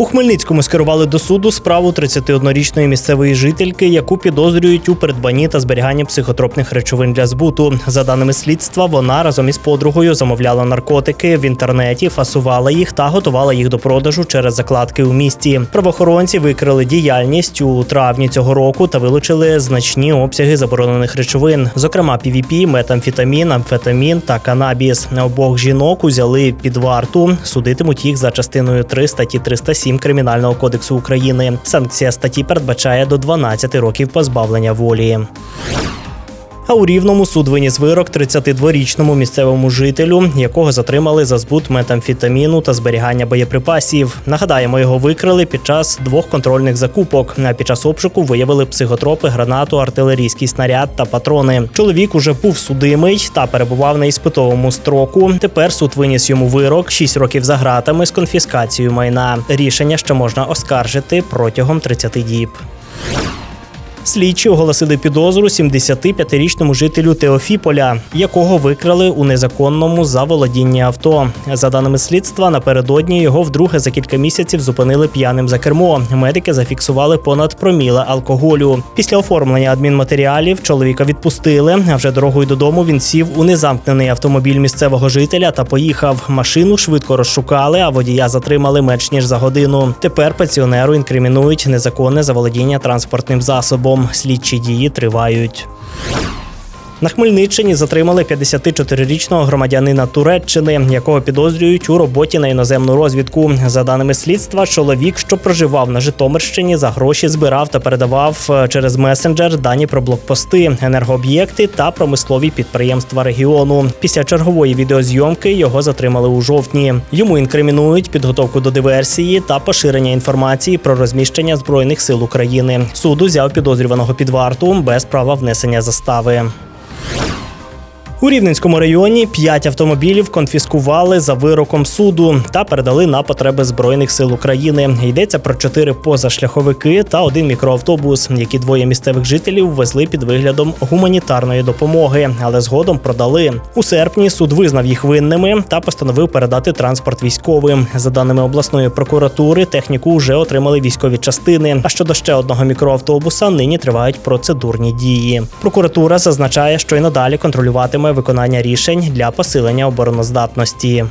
У Хмельницькому скерували до суду справу 31-річної місцевої жительки, яку підозрюють у придбанні та зберіганні психотропних речовин для збуту. За даними слідства, вона разом із подругою замовляла наркотики в інтернеті, фасувала їх та готувала їх до продажу через закладки у місті. Правоохоронці викрили діяльність у травні цього року та вилучили значні обсяги заборонених речовин, зокрема PVP, метамфетамін, амфетамін та канабіс. Обох жінок узяли під варту. Судитимуть їх за частиною 3 статті 307 Кримінального кодексу України. Санкція статті передбачає до 12 років позбавлення волі. А у рівному суд виніс вирок 32-річному місцевому жителю, якого затримали за збут метамфетаміну та зберігання боєприпасів. Нагадаємо, його викрили під час двох контрольних закупок. А під час обшуку виявили психотропи, гранату, артилерійський снаряд та патрони. Чоловік уже був судимий та перебував на іспитовому строку. Тепер суд виніс йому вирок 6 років за ґратами з конфіскацією майна. Рішення ще можна оскаржити протягом 30 діб. Слідчі оголосили підозру 75-річному жителю Теофіполя, якого викрали у незаконному заволодінні авто. За даними слідства, напередодні його вдруге за кілька місяців зупинили п'яним за кермо. Медики зафіксували понад проміле алкоголю. Після оформлення адмінматеріалів чоловіка відпустили. А вже дорогою додому він сів у незамкнений автомобіль місцевого жителя та поїхав. Машину швидко розшукали, а водія затримали менш ніж за годину. Тепер пенсіонеру інкримінують незаконне заволодіння транспортним засобом. Слідчі дії тривають. На Хмельниччині затримали 54-річного громадянина Туреччини, якого підозрюють у роботі на іноземну розвідку. За даними слідства, чоловік, що проживав на Житомирщині, за гроші збирав та передавав е, через месенджер дані про блокпости, енергооб'єкти та промислові підприємства регіону. Після чергової відеозйомки його затримали у жовтні. Йому інкримінують підготовку до диверсії та поширення інформації про розміщення збройних сил України. Суд узяв підозрюваного під варту без права внесення застави. У Рівненському районі п'ять автомобілів конфіскували за вироком суду та передали на потреби збройних сил України. Йдеться про чотири позашляховики та один мікроавтобус, які двоє місцевих жителів везли під виглядом гуманітарної допомоги, але згодом продали. У серпні суд визнав їх винними та постановив передати транспорт військовим. За даними обласної прокуратури, техніку вже отримали військові частини. А щодо ще одного мікроавтобуса, нині тривають процедурні дії. Прокуратура зазначає, що й надалі контролюватиме виконання рішень для посилення обороноздатності.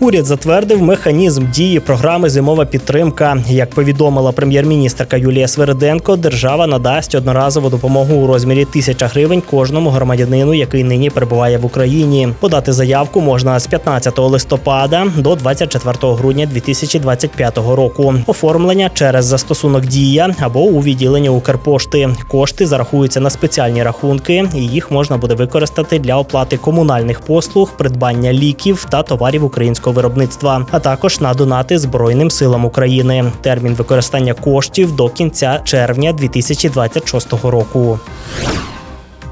Уряд затвердив механізм дії програми Зимова підтримка. Як повідомила прем'єр-міністрка Юлія Свериденко, держава надасть одноразову допомогу у розмірі тисяча гривень кожному громадянину, який нині перебуває в Україні. Подати заявку можна з 15 листопада до 24 грудня 2025 року. Оформлення через застосунок дія або у відділенні Укрпошти. Кошти зарахуються на спеціальні рахунки, і їх можна буде використати для оплати комунальних послуг, придбання ліків та товарів українського виробництва, а також на донати Збройним силам України. Термін використання коштів до кінця червня 2026 року.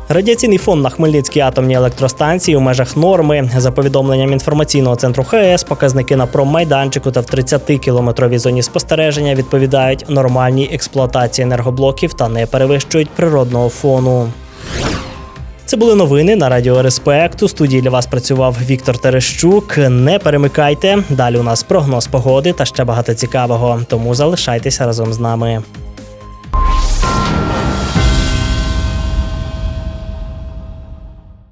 Радіаційний фон на Хмельницькій атомній електростанції у межах норми. За повідомленням інформаційного центру ХС, показники на промайданчику та в 30-кілометровій зоні спостереження відповідають нормальній експлуатації енергоблоків та не перевищують природного фону. Це були новини на Радіо Респект. У студії для вас працював Віктор Терещук. Не перемикайте. Далі у нас прогноз погоди та ще багато цікавого. Тому залишайтеся разом з нами.